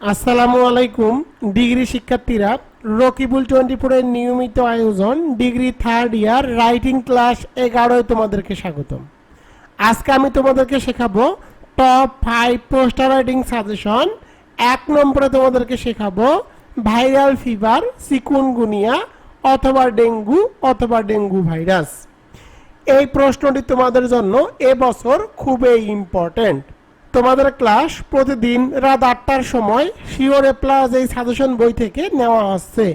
আসসালামু আলাইকুম, ডিগ্রি শিক্ষার্থীরা, রকিবুল টোয়েন্টি ফোরের নিয়মিত আয়োজন, degree third year writing class এগারোয় তোমাদেরকে স্বাগতম। আজকে আমি তোমাদেরকে শেখাবো top five poster writing suggestion এক নম্বরে তোমাদেরকে শেখাবো ভাইরাল ফিভার সিকুনগুনিয়া অথবা ডেঙ্গু অথবা ডেঙ্গু ভাইরাস। এই প্রশ্নটি তোমাদের জন্য এবছর খুবই ইম্পর্ট্যান্ট তোমাদের ক্লাস প্রতিদিন রাত আটটার সময় শিওরে প্লাস এই সাজেশন বই থেকে নেওয়া হচ্ছে।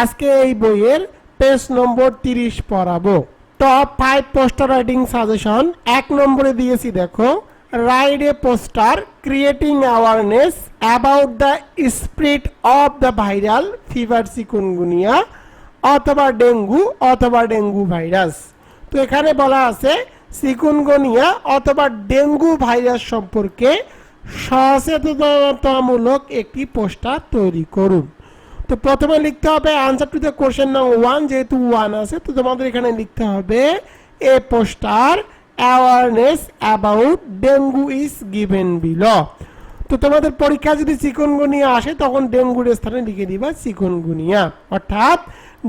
আজকে এই বইয়ের পেজ নম্বর তিরিশ পড়াবো। Top five poster writing suggestion এক নম্বরে দিয়েছি, দেখো write a poster creating awareness about the spread of the viral fever chikungunya অথবা ডেঙ্গু অথবা ডেঙ্গু ভাইরাস। তো এখানে বলা আছে সিকুনগুনিয়া অথবা ডেঙ্গু ভাইরাস সম্পর্কে সচেতনতামূলক একটি পোস্টার তৈরি করুন। তো প্রথমে লিখতে হবে answer to the question number one যেহেতু ওয়ান আছে, তো তোমাদের এখানে লিখতে হবে a poster awareness about dengue is given বিল তো তোমাদের পরীক্ষা যদি চিকনগুনিয়া আসে, তখন ডেঙ্গুর স্থানে লিখে দিবা চিকনগুনিয়া অর্থাৎ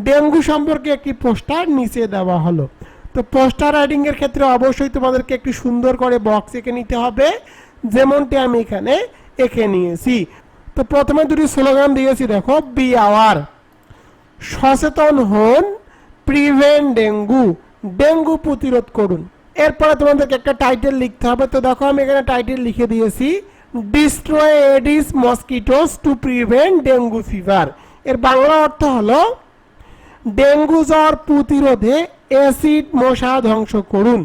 ডেঙ্গু সম্পর্কে একটি পোস্টার নিচে দেওয়া হলো। তো পোস্টার রাইডিং এর ক্ষেত্রে অবশ্যই তোমাদেরকে একটি সুন্দর করে বক্স এঁকে নিতে হবে। যেমনটি আমি এখানে এঁকে নিয়েছি। তো প্রথমে দুটি স্লোগান দিয়েছি, দেখো বি আওয়ার সচেতন হন প্রিভেন্ট ডেঙ্গু। ডেঙ্গু প্রতিরোধ করুন। এরপরে তোমাদেরকে একটা টাইটেল লিখতে হবে। তো দেখো, আমি এখানে টাইটেল লিখে দিয়েছি destroy Aedes mosquitoes to prevent dengue fever এর বাংলা অর্থ হলো ডেঙ্গু জ্বর প্রতিরোধে অ্যাসিড মশা ধ্বংস করুন।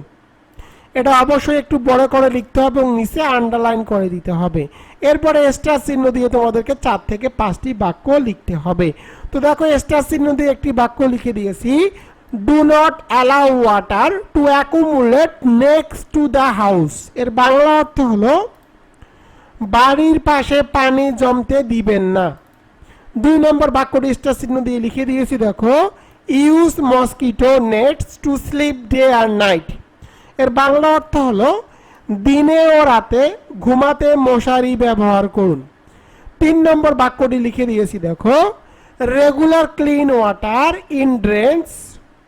এটা অবশ্যই একটু বড় করে লিখতে হবে এবং নিচে আন্ডারলাইন করে দিতে হবে। এরপরে স্টার চিহ্ন দিয়ে তোমাদেরকে চার থেকে পাঁচটি বাক্য লিখতে হবে। তো দেখো, স্টার চিহ্ন দিয়ে একটি বাক্য লিখে দিয়েছি। Do not allow water to accumulate next to the house এর বাংলা অর্থ হলো, বাড়ির পাশে পানি জমতে দিবেন না। দুই নম্বর বাক্যটি স্টার চিহ্ন দিয়ে লিখে দিয়েছি, দেখো। Use mosquito nets to sleep day R night এর বাংলা অর্থ হলো, দিনে ও রাতে ঘুমাতে মশারি ব্যবহার করুন। তিন নম্বর বাক্যটি লিখে দিয়েছি, দেখো। Regular clean water in drains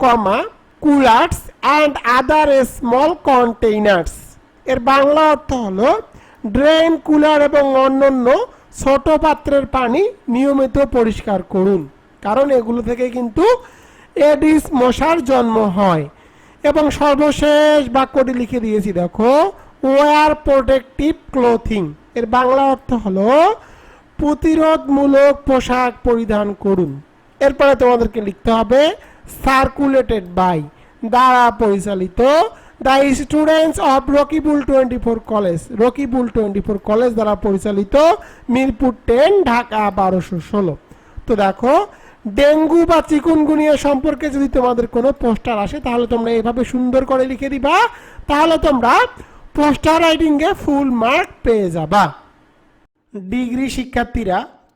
comma coolers and other small containers এর বাংলা অর্থ হলো ড্রেন কুলার এবং অন্যান্য ছোট পাত্রের পানি নিয়মিত পরিষ্কার করুন। কারণ এগুলো থেকে কিন্তু এডিস মশার জন্ম হয়। এবং সর্বশেষ বাক্যটি লিখে দিয়েছি, দেখো ওয়ার প্রোটেক্টিভ ক্লোথিং এর বাংলা অর্থ হলো প্রতিরোধমূলক পোশাক পরিধান করুন। এরপরে তোমাদেরকে লিখতে হবে সার্কুলেটেড বাই দ্বারা পরিচালিত the students of Rakibul twenty four college Rakibul twenty four college দ্বারা পরিচালিত মিরপুর টেন ঢাকা বারোশো ষোলো। তো দেখো, ডেঙ্গু বা চিকুনগুনিয়া সম্পর্কে যদি তোমাদের কোনো পোস্টার আসে, তাহলে তোমরা এভাবে সুন্দর করে লিখে দিবা। তাহলে তোমরা পোস্টার রাইটিংয়ে ফুল মার্ক পেয়ে যাবা। ডিগ্রি শিক্ষার্থীরা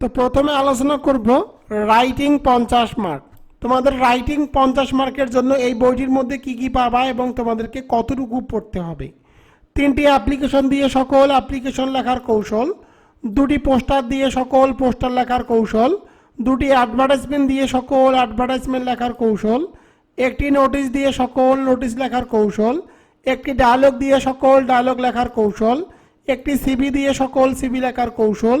তো প্রথমে আলোচনা করব রাইটিং পঞ্চাশ মার্ক তোমাদের রাইটিং পঞ্চাশ মার্কের জন্য এই বইটির মধ্যে কি কি পাবা এবং তোমাদেরকে কতটুকু পড়তে হবে। তিনটি অ্যাপ্লিকেশন দিয়ে সকল অ্যাপ্লিকেশন লেখার কৌশল, দুটি পোস্টার দিয়ে সকল পোস্টার লেখার কৌশল, দুটি অ্যাডভার্টাইজমেন্ট দিয়ে সকল অ্যাডভার্টাইজমেন্ট লেখার কৌশল, একটি নোটিশ দিয়ে সকল নোটিশ লেখার কৌশল, একটি ডায়লগ দিয়ে সকল ডায়লগ লেখার কৌশল, একটি সিবি দিয়ে সকল সিবি লেখার কৌশল